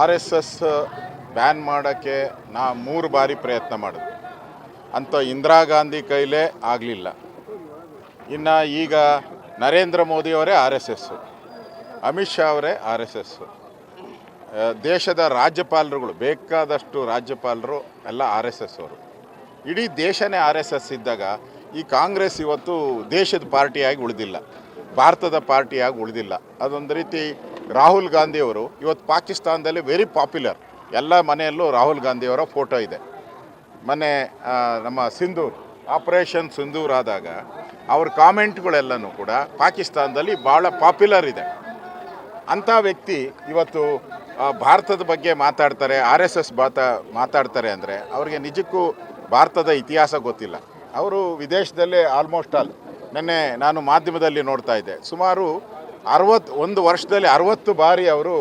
R S S ban ಮಾಡೋಕ್ಕೆ ನಾ ಮೂರು ಬಾರಿ ಪ್ರಯತ್ನ ಮಾಡಿದೆ ಅಂತ ಇಂದಿರಾ ಗಾಂಧಿ ಕೈಲೇ ಆಗಲಿಲ್ಲ. ಇನ್ನು ಈಗ Narendra ಮೋದಿಯವರೇ R S S Amit Shah ಅವರೇ ಆರ್ ಎಸ್ ಎಸ್ಸು ದೇಶದ ರಾಜ್ಯಪಾಲರುಗಳು, ಬೇಕಾದಷ್ಟು ರಾಜ್ಯಪಾಲರು ಎಲ್ಲ ಆರ್ ಎಸ್ ಎಸ್ ಅವರು. ಇಡೀ ದೇಶನೇ ಆರ್ ಎಸ್ ಎಸ್ ಇದ್ದಾಗ ಈ ಕಾಂಗ್ರೆಸ್ ಇವತ್ತು ದೇಶದ ಪಾರ್ಟಿಯಾಗಿ ಉಳಿದಿಲ್ಲ. ಭಾರತದ ಪಾರ್ಟಿಯಾಗಿ ಉಳಿದಿಲ್ಲ. ಅದೊಂದು ರೀತಿ ರಾಹುಲ್ ಗಾಂಧಿಯವರು ಇವತ್ತು ಪಾಕಿಸ್ತಾನದಲ್ಲಿ ವೆರಿ ಪಾಪ್ಯುಲರ್ ಎಲ್ಲ ಮನೆಯಲ್ಲೂ ರಾಹುಲ್ ಗಾಂಧಿಯವರ ಫೋಟೋ ಇದೆ. ಮೊನ್ನೆ ನಮ್ಮ ಸಿಂಧೂರ್ ಆಪರೇಷನ್ ಸಿಂಧೂರ್ ಆದಾಗ ಅವ್ರ ಕಾಮೆಂಟ್ಗಳೆಲ್ಲನೂ ಕೂಡ ಪಾಕಿಸ್ತಾನದಲ್ಲಿ ಭಾಳ ಪಾಪ್ಯುಲರ್ ಇದೆ. ಅಂಥ ವ್ಯಕ್ತಿ ಇವತ್ತು ಭಾರತದ ಬಗ್ಗೆ ಮಾತಾಡ್ತಾರೆ, ಆರ್ ಎಸ್ ಎಸ್ ಬಾತ ಮಾತಾಡ್ತಾರೆ ಅಂದರೆ ಅವರಿಗೆ ನಿಜಕ್ಕೂ ಭಾರತದ ಇತಿಹಾಸ ಗೊತ್ತಿಲ್ಲ. ಅವರು ವಿದೇಶದಲ್ಲೇ ಆಲ್ಮೋಸ್ಟ್ ಆಲ್ ನಿನ್ನೆ ನಾನು ಮಾಧ್ಯಮದಲ್ಲಿ ನೋಡ್ತಾ ಇದ್ದೆ. ಸುಮಾರು ಅರವತ್ತು ಒಂದು ವರ್ಷದಲ್ಲಿ ಅರವತ್ತು ಬಾರಿ ಅವರು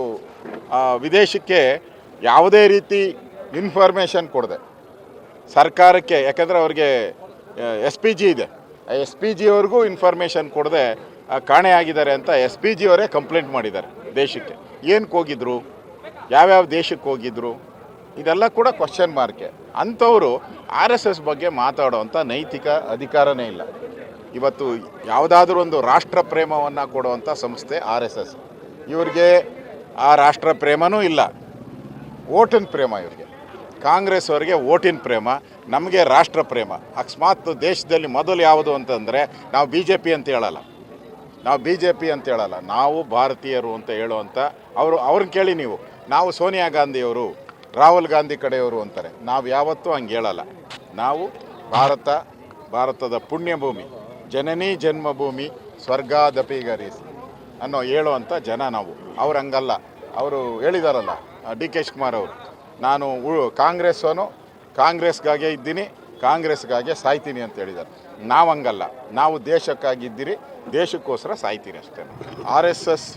ವಿದೇಶಕ್ಕೆ ಯಾವುದೇ ರೀತಿ ಇನ್ಫಾರ್ಮೇಷನ್ ಕೊಡದೆ. ಸರ್ಕಾರಕ್ಕೆ, ಯಾಕಂದರೆ ಅವ್ರಿಗೆ ಎಸ್ ಪಿ ಜಿ ಇದೆ. ಎಸ್ ಪಿ ಜಿ ಅವ್ರಿಗೂ ಇನ್ಫಾರ್ಮೇಷನ್ ಕೊಡದೆ ಕಾಣೆಯಾಗಿದ್ದಾರೆ ಅಂತ ಎಸ್ ಪಿ ಜಿ ಅವರೇ ಕಂಪ್ಲೇಂಟ್ ಮಾಡಿದ್ದಾರೆ ದೇಶಕ್ಕೆ. ಏನಕ್ಕೆ ಹೋಗಿದ್ರು ಯಾವ್ಯಾವ ದೇಶಕ್ಕೆ ಹೋಗಿದ್ರು? ಇದೆಲ್ಲ ಕೂಡ ಕ್ವಶನ್ ಮಾರ್ಕೆ ಅಂಥವರು ಆರ್ ಎಸ್ ಎಸ್ ಬಗ್ಗೆ ಮಾತಾಡೋವಂಥ ನೈತಿಕ ಅಧಿಕಾರನೇ ಇಲ್ಲ. ಇವತ್ತು ಯಾವುದಾದ್ರೂ ಒಂದು ರಾಷ್ಟ್ರ ಪ್ರೇಮವನ್ನು ಕೊಡುವಂಥ ಸಂಸ್ಥೆ ಆರ್ ಎಸ್ ಇವ್ರಿಗೆ ಆ ರಾಷ್ಟ್ರ ಪ್ರೇಮನೂ ಇಲ್ಲ. ಓಟಿನ ಪ್ರೇಮ ಇವ್ರಿಗೆ. ಕಾಂಗ್ರೆಸ್ ಅವರಿಗೆ ಓಟಿನ ಪ್ರೇಮ, ನಮಗೆ ರಾಷ್ಟ್ರ ಪ್ರೇಮ. ಅಕಸ್ಮಾತ್ ದೇಶದಲ್ಲಿ ಮೊದಲು ಯಾವುದು ಅಂತಂದರೆ ನಾವು ಬಿ ಜೆ ಪಿ ಅಂತ ಹೇಳಲ್ಲ. ನಾವು ಬಿ ಜೆ ಪಿ ಅಂತ ಹೇಳಲ್ಲ. ನಾವು ಭಾರತೀಯರು ಅಂತ ಹೇಳುವಂಥ ಅವರು ಅವ್ರನ್ನ ಕೇಳಿ ನೀವು. ನಾವು ಸೋನಿಯಾ ಗಾಂಧಿಯವರು, ರಾಹುಲ್ ಗಾಂಧಿ ಕಡೆಯವರು ಅಂತಾರೆ. ನಾವು ಯಾವತ್ತೂ ಹಂಗೆ ಹೇಳಲ್ಲ. ನಾವು ಭಾರತ, ಭಾರತದ ಪುಣ್ಯಭೂಮಿ. ಜನನಿ ಜನ್ಮಭೂಮಿ, ಸ್ವರ್ಗಾದಪಿ ಗರೀಸ್ ಅನ್ನೋ ಹೇಳುವಂಥ ಜನ ನಾವು. ಅವ್ರು ಹಂಗಲ್ಲ. ಅವರು ಹೇಳಿದಾರಲ್ಲ ಡಿ ಕೆ ಕುಮಾರ್ ಅವರು, ನಾನು ಕಾಂಗ್ರೆಸ್ಸವನು, ಕಾಂಗ್ರೆಸ್ಗಾಗೆ ಇದ್ದೀನಿ, ಕಾಂಗ್ರೆಸ್ಗಾಗೆ ಸಾಯ್ತೀನಿ ಅಂತ ಹೇಳಿದ್ದಾರೆ ನಾವು ಹಂಗಲ್ಲ. ನಾವು ದೇಶಕ್ಕಾಗಿದ್ದೀರಿ ದೇಶಕ್ಕೋಸ್ಕರ ಸಾಯ್ತೀನಿ ಅಷ್ಟೇ ಆರ್ ಎಸ್ ಎಸ್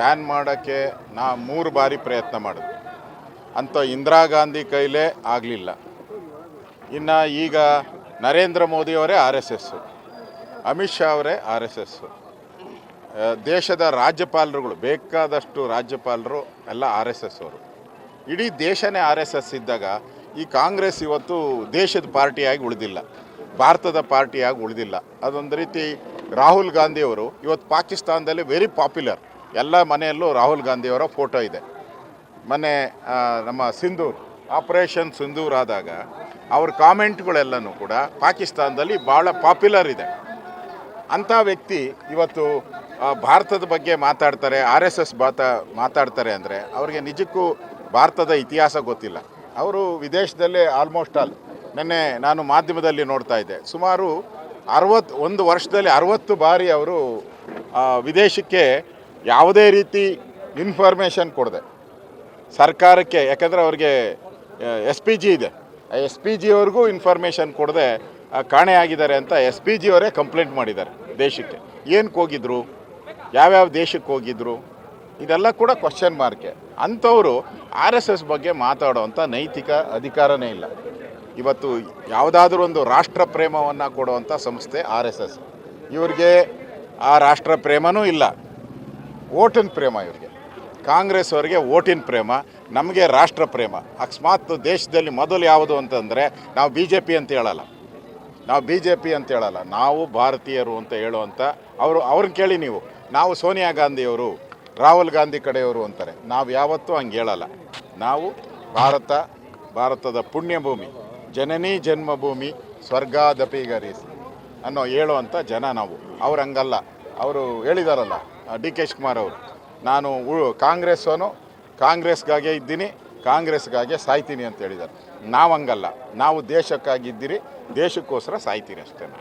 ಬ್ಯಾನ್ ಮಾಡೋಕ್ಕೆ ನಾ ಮೂರು ಬಾರಿ ಪ್ರಯತ್ನ ಮಾಡಿದೆ. ಅಂತ ಇಂದಿರಾ ಗಾಂಧಿ ಕೈಲೇ ಆಗಲಿಲ್ಲ. ಇನ್ನು ಈಗ Narendra ಮೋದಿಯವರೇ R S S Amit Shah ಅವರೇ ಆರ್ ಎಸ್ ಎಸ್ಸು ದೇಶದ ರಾಜ್ಯಪಾಲರುಗಳು, ಬೇಕಾದಷ್ಟು ರಾಜ್ಯಪಾಲರು ಎಲ್ಲ ಆರ್ ಎಸ್ ಎಸ್ ಅವರು. ಇಡೀ ದೇಶನೇ ಆರ್ ಎಸ್ ಎಸ್ ಇದ್ದಾಗ ಈ ಕಾಂಗ್ರೆಸ್ ಇವತ್ತು ದೇಶದ ಪಾರ್ಟಿಯಾಗಿ ಉಳಿದಿಲ್ಲ. ಭಾರತದ ಪಾರ್ಟಿಯಾಗಿ ಉಳಿದಿಲ್ಲ. ಅದೊಂದು ರೀತಿ ರಾಹುಲ್ ಗಾಂಧಿಯವರು ಇವತ್ತು ಪಾಕಿಸ್ತಾನದಲ್ಲಿ ವೆರಿ ಪಾಪ್ಯುಲರ್ ಎಲ್ಲ ಮನೆಯಲ್ಲೂ ರಾಹುಲ್ ಗಾಂಧಿಯವರ ಫೋಟೋ ಇದೆ. ಮೊನ್ನೆ ನಮ್ಮ ಸಿಂಧೂರ್ ಆಪರೇಷನ್ ಸಿಂಧೂರ್ ಆದಾಗ ಅವ್ರ ಕಾಮೆಂಟ್ಗಳೆಲ್ಲನೂ ಕೂಡ ಪಾಕಿಸ್ತಾನದಲ್ಲಿ ಭಾಳ ಪಾಪ್ಯುಲರ್ ಇದೆ. ಅಂಥ ವ್ಯಕ್ತಿ ಇವತ್ತು ಭಾರತದ ಬಗ್ಗೆ ಮಾತಾಡ್ತಾರೆ, ಆರ್ ಎಸ್ ಎಸ್ ಬಾತ ಮಾತಾಡ್ತಾರೆ ಅಂದರೆ ಅವರಿಗೆ ನಿಜಕ್ಕೂ ಭಾರತದ ಇತಿಹಾಸ ಗೊತ್ತಿಲ್ಲ. ಅವರು ವಿದೇಶದಲ್ಲೇ ಆಲ್ಮೋಸ್ಟ್ ಆಲ್ ನಿನ್ನೆ ನಾನು ಮಾಧ್ಯಮದಲ್ಲಿ ನೋಡ್ತಾ ಇದ್ದೆ. ಸುಮಾರು ಅರವತ್ತು, ಒಂದು ವರ್ಷದಲ್ಲಿ ಅರವತ್ತು ಬಾರಿ ಅವರು ವಿದೇಶಕ್ಕೆ ಯಾವುದೇ ರೀತಿ ಇನ್ಫಾರ್ಮೇಷನ್ ಕೊಡದೆ. ಸರ್ಕಾರಕ್ಕೆ, ಯಾಕಂದರೆ ಅವ್ರಿಗೆ ಎಸ್ ಪಿ ಜಿ ಇದೆ. ಎಸ್ ಪಿ ಜಿ ಅವ್ರಿಗೂ ಇನ್ಫಾರ್ಮೇಷನ್ ಕೊಡದೆ ಕಾಣೆಯಾಗಿದ್ದಾರೆ ಅಂತ ಎಸ್ ಪಿ ಜಿಯವರೇ ಕಂಪ್ಲೇಂಟ್ ಮಾಡಿದ್ದಾರೆ. ದೇಶಕ್ಕೆ. ಏನಕ್ಕೆ ಹೋಗಿದ್ರು? ಯಾವ್ಯಾವ ದೇಶಕ್ಕೆ ಹೋಗಿದ್ರು? ಇದೆಲ್ಲ ಕೂಡ ಕ್ವಶನ್ ಮಾರ್ಕೆ ಅಂಥವರು ಆರ್ ಎಸ್ ಎಸ್ ಬಗ್ಗೆ ಮಾತಾಡೋವಂಥ ನೈತಿಕ ಅಧಿಕಾರನೇ ಇಲ್ಲ. ಇವತ್ತು ಯಾವುದಾದ್ರೂ ಒಂದು ರಾಷ್ಟ್ರ ಪ್ರೇಮವನ್ನು ಕೊಡುವಂಥ ಸಂಸ್ಥೆ ಆರ್ ಎಸ್ ಎಸ್. ಇವ್ರಿಗೆ ಆ ರಾಷ್ಟ್ರ ಪ್ರೇಮನೂ ಇಲ್ಲ. ಓಟಿನ ಪ್ರೇಮ ಇವ್ರಿಗೆ. ಕಾಂಗ್ರೆಸ್ ಅವರಿಗೆ ಓಟಿನ ಪ್ರೇಮ, ನಮಗೆ ರಾಷ್ಟ್ರ ಪ್ರೇಮ. ಅಕಸ್ಮಾತ್ ದೇಶದಲ್ಲಿ ಮೊದಲು ಯಾವುದು ಅಂತಂದರೆ, ನಾವು ಬಿ ಜೆ ಪಿ ಅಂತ ಹೇಳಲ್ಲ. ನಾವು ಬಿ ಜೆ ಪಿ ಅಂತ ಹೇಳಲ್ಲ, ನಾವು ಭಾರತೀಯರು ಅಂತ ಹೇಳುವಂಥ ಅವರು, ಅವ್ರನ್ನ ಕೇಳಿ ನೀವು. ನಾವು ಸೋನಿಯಾ ಗಾಂಧಿಯವರು, ರಾಹುಲ್ ಗಾಂಧಿ ಕಡೆಯವರು ಅಂತಾರೆ. ನಾವು ಯಾವತ್ತೂ ಹಂಗೆ ಹೇಳಲ್ಲ. ನಾವು ಭಾರತ, ಭಾರತದ ಪುಣ್ಯಭೂಮಿ, ಜನನಿ ಜನ್ಮಭೂಮಿ, ಸ್ವರ್ಗಾದಪಿ ಗರೀಸಿ ಅನ್ನೋ ಹೇಳುವಂಥ ಜನ ನಾವು. ಅವ್ರು ಹಂಗಲ್ಲ. ಅವರು ಹೇಳಿದಾರಲ್ಲ, ಡಿ ಕೆ ಕುಮಾರ್ ಅವರು, ನಾನು ಕಾಂಗ್ರೆಸ್ಸವನು, ಕಾಂಗ್ರೆಸ್ಗಾಗೆ ಇದ್ದೀನಿ. ಕಾಂಗ್ರೆಸ್ಗಾಗೆ ಸಾಯ್ತೀನಿ ಅಂತ ಹೇಳಿದ್ದಾರೆ. ನಾವು ಹಂಗಲ್ಲ ನಾವು ದೇಶಕ್ಕಾಗಿದ್ದೀರಿ ದೇಶಕ್ಕೋಸ್ಕರ ಸಾಯ್ತೀನಿ ಅಷ್ಟೇ